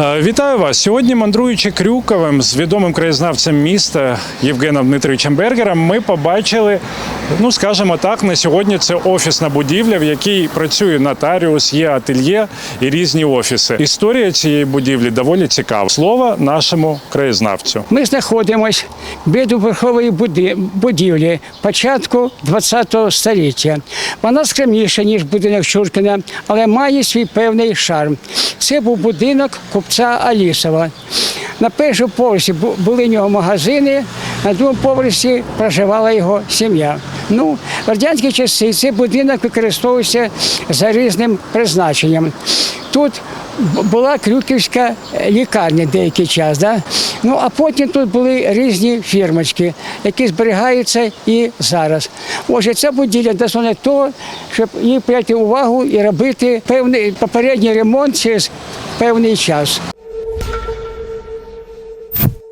Е, Вітаю вас сьогодні. Мандруючи Крюковим з відомим краєзнавцем міста Євгеном Дмитровичем Бергером, ми побачили, ну скажімо так, на сьогодні це офісна будівля, в якій працює нотаріус, є ательє і різні офіси. Історія цієї будівлі доволі цікава. Слово нашому краєзнавцю. Ми знаходимося біля верхової будівлі початку ХХ століття. Вона скромніша, ніж будинок Чуркіна, але має свій певний шарм. Це був будинок купця Алісова. На першому поверсі були в нього магазини, на другому поверсі проживала його сім'я. Ну, в радянські часи цей будинок використовувався за різним призначенням. Тут була Крюківська лікарня деякий час. Да? Ну, а потім тут були різні фірмочки, які зберігаються і зараз. Отже, ця будівля дозволена того, щоб їй прийти увагу і робити певний попередній ремонт через певний час.